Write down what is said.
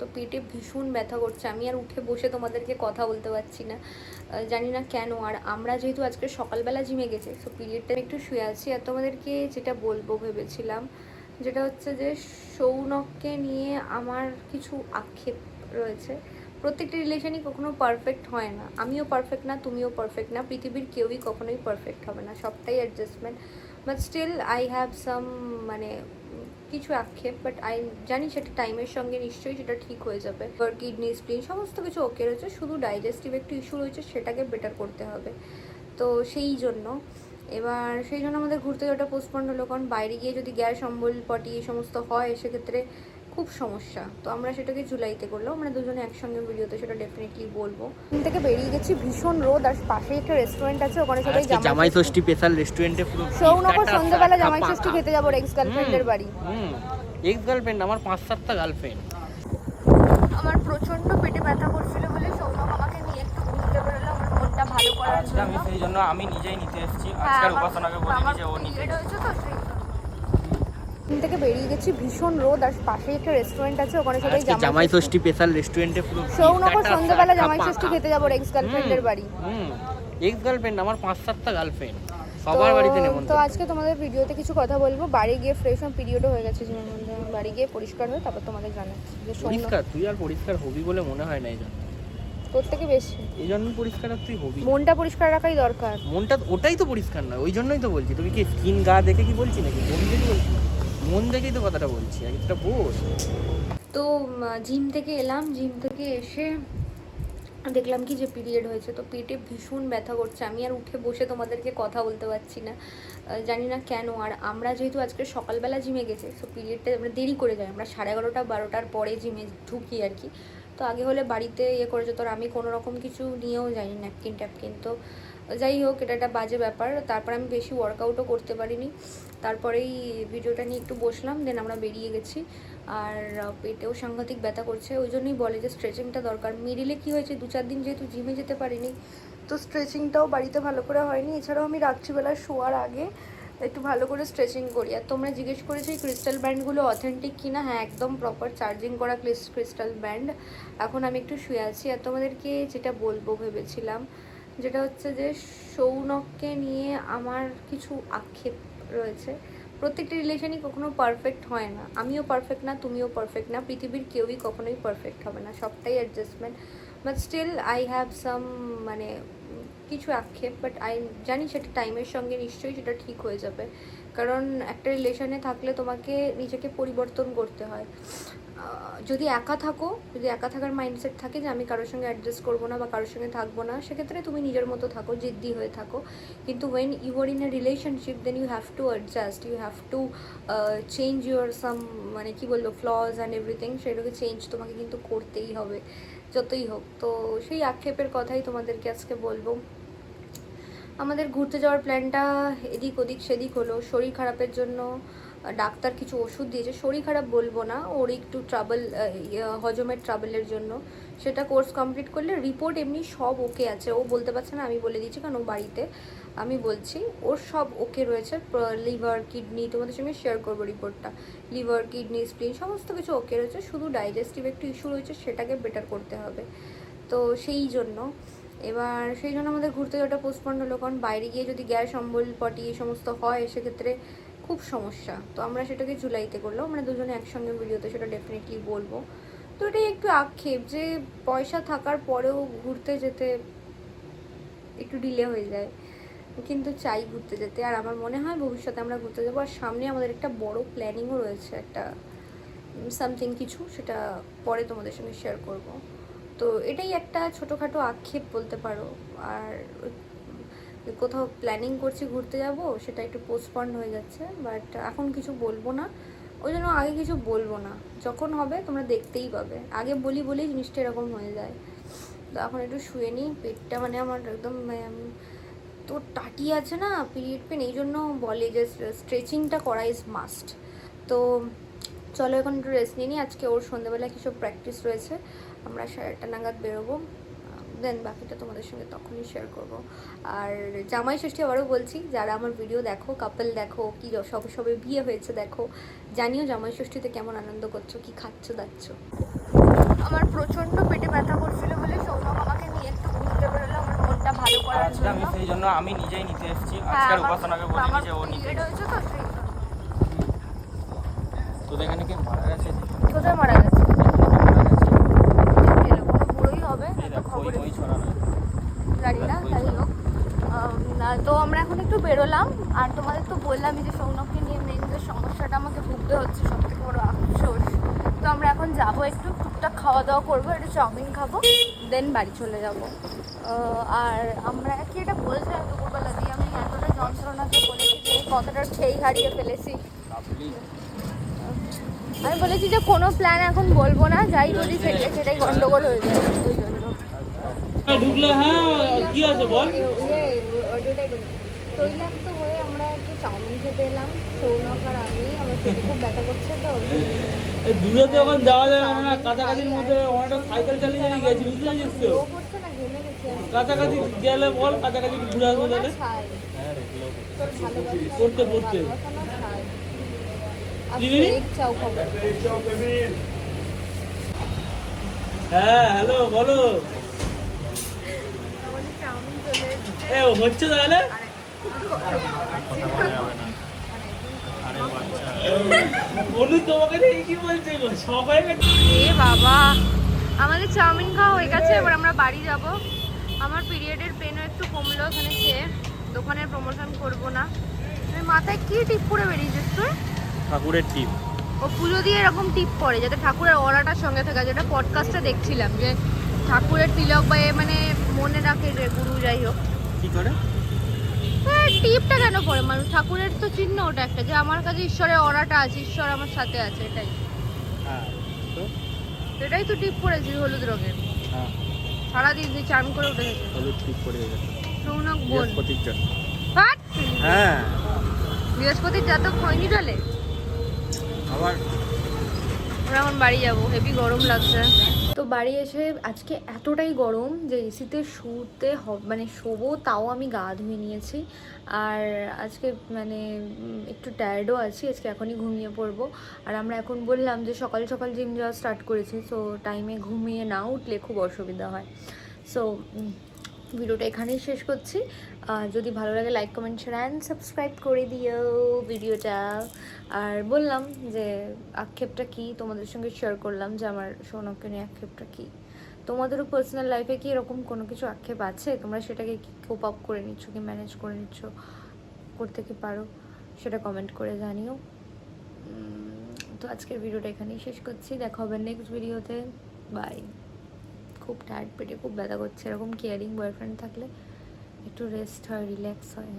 তো পেটে ভীষণ ব্যথা করছে। আমি আর উঠে বসে তোমাদেরকে কথা বলতে পারছি না। জানি না কেন। আর আমরা যেহেতু আজকে সকালবেলা জিমে গেছি সো পিরিয়ডটা একটু শুয়ে আছি। আর তোমাদেরকে যেটা বলব ভেবেছিলাম, যেটা হচ্ছে যে সৌনককে নিয়ে আমার কিছু আক্ষেপ রয়েছে। প্রত্যেকটা রিলেশনই কখনো পারফেক্ট হয় না। আমিও পারফেক্ট না, তুমিও পারফেক্ট না। পৃথিবীর কেউই কখনোই পারফেক্ট হবে না। সবটাই adjustment but still I have some মানে কিছু আক্ষেপ বাট আই জানি সেটা টাইমের সঙ্গে নিশ্চয়ই সেটা ঠিক হয়ে যাবে। কিডনি স্প্লিন সমস্ত কিছু ওকে রয়েছে, শুধু ডাইজেস্টিভ একটু ইস্যু রয়েছে, সেটাকে বেটার করতে হবে। তো সেই জন্য, এবার সেই জন্য আমাদের ঘুরতে যাওয়াটা পোস্টপন্ড হলো, কারণ বাইরে গিয়ে যদি গ্যাস, অম্বল, পটি, এই সমস্ত হয়, সেক্ষেত্রে খুব সমস্যা। তো আমরা সেটাকে জুলাইতে করলাম। আমরা দুজনে একসঙ্গে ভিডিওতে সেটা ডেফিনেটলি বলব। এখান থেকে বেরিয়ে গেছি ভীষণ রোদ আর পাশে একটা রেস্টুরেন্ট আছে ওখানে সবাই জামাই ষষ্ঠী। স্পেশাল রেস্টুরেন্টে পুরো সৌনকর ফিরকাটা সন্ধ্যাবেলা জামাই ষষ্ঠী। খেতে যাব এক্স গার্লফ্রেন্ডের বাড়ি। হুম এক্স গার্লফ্রেন্ড আমার পাঁচ সাতটা গার্লফ্রেন্ড আমার প্রচণ্ড পেটে ব্যথা করছিল বলে সৌনক আমাকে নিয়ে একটু ঘুরতে বেরোলো আমার মনটা ভালো করার আজকে জন্য। আমি সেই জন্য আমি নিজেই নিতে এসেছি। হ্যাঁ, আজকের আমার- উপাসনাকে বলিনি যে ও নিতে হয়েছে তো সেই থেকে বেরিয়ে গেছি। ভীষণ রোদ আর পাশে একটা রেস্টুরেন্ট আছে ওখানে সবাই জামাই ষষ্ঠী। স্পেশাল রেস্টুরেন্টে পুরো সৌনকর সন্ধ্যাবেলা জামাই ষষ্ঠী খেতে যাব এক্স গার্লফ্রেন্ডের বাড়ি। হুম এক্স গার্লফ্রেন্ড আমার পাঁচ সাতটা গার্লফ্রেন্ড সবার বাড়িতে নেমন্তন্ন। তো আজকে তোমাদের ভিডিওতে কিছু কথা বলব। বাড়ি গিয়ে ফ্রেশ হয়ে পিরিয়ডও হয়ে গেছে জিমের বাড়ি গিয়ে পরিষ্কার হয়ে তারপর তোমাদের জানাচ্ছি। পরিষ্কার? তুই আর পরিষ্কার হবি বলে মনে হয় না এই জন্য তোর থেকে বেশি। এই জন্য পরিষ্কার তুই হবি। মনটা পরিষ্কার রাখাই দরকার। মনটা ওটাই তো পরিষ্কার নয় ওই জন্যই তো বলছি। তুমি কি স্কিন গা দেখে কি বলছি নাকি? বলছি? না। মন দেখেই তো কথাটা বলছি এটা বোঝ তো জিম থেকে এলাম, জিম থেকে এসে দেখলাম কি যে পিরিয়ড হয়েছে, তো পেটে ভীষণ ব্যথা করছে। আমি আর উঠে বসে তোমাদেরকে কথা বলতে পারছি না। জানি না কেন, আর আমরা যেহেতু আজকে সকালবেলা জিমে গেছি সো পিরিয়ডটা আমরা দেরি করে যাই। আমরা সাড়ে এগারোটা, বারোটার পরে জিমে ঢুকি আর কি। তো আগে হলে বাড়িতে ইয়ে করে যেত আর আমি কোনো রকম কিছু নিয়েও যাইনি ন্যাপকিন ট্যাপকিন তো যাই হোক, এটা একটা বাজে ব্যাপার। তারপর আমি বেশি ওয়ার্কআউটও করতে পারিনি। তারপরেই ভিডিওটা নিয়ে একটু বসলাম দেন আমরা বেরিয়ে গেছি। আর পেটেও সাংঘাতিক ব্যথা করছে, ওই জন্যই বলে যে স্ট্রেচিংটা দরকার। মিডিলে কি হয়েছে? দু চার দিন যেহেতু জিমে যেতে পারিনি, তো স্ট্রেচিংটাও বাড়িতে ভালো করে হয়নি। এছাড়াও আমি রাত্রিবেলা শোয়ার আগে একটু ভালো করে স্ট্রেচিং করি। আর তোমরা জিজ্ঞেস করেছ এই ক্রিস্টাল ব্যান্ডগুলো অথেন্টিক কিনা? হ্যাঁ একদম প্রপার চার্জিং করা ক্রিস্টাল ব্যান্ড এখন আমি একটু শুয়ে আছি। আর তোমাদেরকে যেটা বলব ভেবেছিলাম, যেটা হচ্ছে যে সৌনককে নিয়ে আমার কিছু আক্ষেপ। রয়েছে। প্রত্যেকটা রিলেশনই কখনো পারফেক্ট হয় না। আমিও পারফেক্ট না, তুমিও পারফেক্ট না। পৃথিবীর কেউই কখনোই পারফেক্ট হবে না। সবটাই adjustment but still I have some মানে কিছু আক্ষেপ বাট আই জানি সেটা টাইমের সঙ্গে নিশ্চয়ই সেটা ঠিক হয়ে যাবে। কারণ একটা রিলেশনে থাকলে তোমাকে নিজেকে পরিবর্তন করতে হয়। যদি একা থাকো, যদি একা থাকার মাইন্ডসেট থাকে যে আমি কারোর সঙ্গে অ্যাডজাস্ট করব না বা কারোর সঙ্গে থাকব না, সেক্ষেত্রে তুমি নিজের মতো থাকো, জিদ্দি হয়ে থাকো। কিন্তু when you are in a relationship then you have to adjust you have to change your some মানে কী বলল ফ্লজ অ্যান্ড এভরিথিং সেটাকে চেঞ্জ তোমাকে কিন্তু করতেই হবে, যতই হোক। তো সেই আক্ষেপের কথাই তোমাদেরকে আজকে বলব। আমাদের ঘুরতে যাওয়ার প্ল্যানটা এদিক ওদিক, সেদিক হলো। শরীর খারাপের জন্য ডাক্তার কিছু ওষুধ দিয়েছে। শরীর খারাপ বলব না, ওর একটু ট্রাবল হজমের ট্রাবলের জন্য। সেটা কোর্স কমপ্লিট করলে রিপোর্ট এমনি সব ওকে আছে। ও বলতে পারছে না, আমি বলে দিয়েছি কারণ ও বাড়িতে। আমি বলছি, ওর সব ওকে রয়েছে। লিভার কিডনি তোমাদের সঙ্গে শেয়ার করব রিপোর্টটা লিভার কিডনি স্প্লিন সমস্ত কিছু ওকে রয়েছে। শুধু ডাইজেস্টিভ একটু ইস্যু রয়েছে, সেটাকে বেটার করতে হবে। তো সেই জন্য। এবার সেই জন্য আমাদের ঘুরতে যাওয়াটা পোস্টপন্ড হলো। কারণ বাইরে গিয়ে যদি গ্যাস, অম্বল, পটি এই সমস্ত হয়, সেক্ষেত্রে খুব সমস্যা। তো আমরা সেটাকে জুলাইতে করলাম। আমরা দুজনে একসঙ্গে ভিডিওতে সেটা ডেফিনেটলি বলব। তো এটাই একটু আক্ষেপ যে পয়সা থাকার পরেও ঘুরতে যেতে একটু ডিলে হয়ে যায়। কিন্তু চাই ঘুরতে যেতে। আর আমার মনে হয় ভবিষ্যতে আমরা ঘুরতে যাব। আর সামনে আমাদের একটা বড় প্ল্যানিংও রয়েছে। একটা সামথিং কিছু সেটা পরে তোমাদের সঙ্গে শেয়ার করব। তো এটাই একটা ছোটোখাটো আক্ষেপ বলতে পারো। আর কোথাও প্ল্যানিং করছি ঘুরতে যাব, সেটা একটু পোস্টপন্ড হয়ে যাচ্ছে বাট এখন কিছু বলব না। ওই জন্য আগে কিছু বলব না। যখন হবে তোমরা দেখতেই পাবে। আগে বলি বলেই জিনিসটা এরকম হয়ে যায়। তো এখন একটু শুয়ে নিই, পেটটা মানে আমার একদম তো টাটি আছে না পিরিয়ড পেন এই জন্য বলে যে স্ট্রেচিংটা করা ইজ মাস্ট তো চলো এখন একটু রেস্ট নিয়ে নিই। আজকে ওর সন্ধ্যেবেলা কিছু প্র্যাকটিস রয়েছে। আমরা সাড়ে আটটা নাগাদ বেরোবো। দেন বাকিটা তোমাদের সঙ্গে তখনই শেয়ার করব। আর জামাই ষষ্ঠী আবারও বলছি যারা আমার ভিডিও দেখো কাপল দেখো কি সবে সবে বিয়ে হয়েছে দেখো জানিও জামাই ষষ্ঠীতে কেমন আনন্দ করছ কি খাচ্ছ দাচ্ছ। আমার প্রচণ্ড পেটে ব্যথা করছিল বলে সৌরভ আমাকে নিয়ে একটু ঘুরতে বেরোলো আমার মনটা ভালো করার আজকে আমি জন্য। সেই জন্য আমি নিজেই নিতে এসেছি। হ্যাঁ, আজকের উপাসনাকে আমার যে ও নিতে তো জন্য। তোদের এখানে কে মারা গেছে? কোথায় মারা গেছে মারা গেছে গেলো, কোনো বুড়োই হবে এই এত দেখ ওই খবরে ওই ছড়ানো জানি না যাই হোক। তো আমরা এখন একটু বেরোলাম। আর তোমাদের তো বললামই যে সৌনককে নিয়ে মেন যে সমস্যাটা আমাকে ভুগতে হচ্ছে সব থেকে বড় আফসোস। তো আমরা এখন যাব একটু টুকটাক খাওয়া দাওয়া করব একটু চাউমিন খাব দেন বাড়ি চলে যাব। আর আমরা কি এটা বলছিলাম দুপুরবেলা দিয়ে? আমি এতটা যন্ত্রণাতে বলেছি যে এই কথাটা খেই হারিয়ে ফেলেছি। আমি বলেছি যে কোনো প্ল্যান এখন বলব না যাই বলি সেটাই সেটাই গন্ডগোল হয়ে যাবে ওই জন্য ঢুকলে হ্যাঁ কি আছে বল তৈলাক্ত হয়ে আমরা একটু চাউমিন খেতে এলাম সৌনক আর আমি আমার পেটে খুব ব্যথা করছে তো দূরে তো এখন যাওয়া যাবে না কাছাকাছির মধ্যে অনেকটা সাইকেল চালিয়ে চালিয়ে গেছি বুঝতে পারছিস তো ও করছে না ঘেমে গেছি আমি কাছাকাছি গেলে বল কাছাকাছি ঘুরে আসব তাহলে পড়তে পড়তে হ্যাঁ হ্যালো বলো এ হচ্ছে তাহলে? বলু তোমাকে কি বলছে সবাই এ বাবা আমাদের চাউমিন খাওয়া হয়ে গেছে এবার আমরা বাড়ি যাব। আমার পিরিয়ডের পেনও একটু কমলো ওখানে খেয়ে দোকানের প্রমোশন করব না। তুই মাথায় কি টিপ করে বেরিয়েছিস তুই? ঠাকুরের টিপ। ও পুজো দিয়ে এরকম টিপ পড়ে যাতে ঠাকুরের অরাটার সঙ্গে থাকে যেটা পডকাস্টে দেখছিলাম যে ঠাকুরের তিলক বা এ মানে মনে রাখে যে গুরু যাই হোক। কি করে? হ্যাঁ টিপটা কেন পড়ে মানুষ ঠাকুরের তো চিহ্ন ওটা একটা যে আমার কাছে ঈশ্বরের অরাটা আছে ঈশ্বর আমার সাথে আছে এটাই। হ্যাঁ এটাই তো টিপ পড়েছি হলুদ রঙের। হ্যাঁ। সারাদিন তুই চান করে উঠে গেছে। হলুদ টিপ পড়ে গেছে। রৌনক বোন! হ্যাঁ। বৃহস্পতির জাতক হয়নি চলে আবার? আমরা এখন বাড়ি যাব হেভি গরম লাগছে। বাড়ি এসে আজকে এতটাই গরম যে এসিতে শুতে মানে শোবো, তাও আমি গা ধুয়ে নিয়েছি। আর আজকে মানে একটু টায়ার্ডও আছি, আজকে এখনই ঘুমিয়ে পড়ব। আর আমরা এখন বললাম যে সকাল সকাল জিম যাওয়া স্টার্ট করেছি সো টাইমে ঘুমিয়ে না উঠলে খুব অসুবিধা হয়। সো ভিডিওটা এখানেই শেষ করছি। যদি ভালো লাগে like comment share and subscribe করে দিও ভিডিওটা। আর বললাম যে, আক্ষেপটা কি? তোমাদের সঙ্গে শেয়ার করলাম যে, আমার সৌনককে নিয়ে আক্ষেপটা কি? তোমাদেরও পার্সোনাল লাইফে কি এরকম কোনো কিছু আক্ষেপ আছে? তোমরা সেটাকে কি কোপ আপ করে নিচ্ছ, কি ম্যানেজ করে নিচ্ছ, করতে কি পারো? সেটা কমেন্ট করে জানিও। তো আজকের ভিডিওটা এখানেই শেষ করছি। দেখা হবে নেক্সট ভিডিওতে বাই খুব টায়ার্ড পেটে খুব ব্যথা করছে, এরকম কেয়ারিং বয়ফ্রেন্ড থাকলে একটু রেস্ট হয় রিল্যাক্স হয়।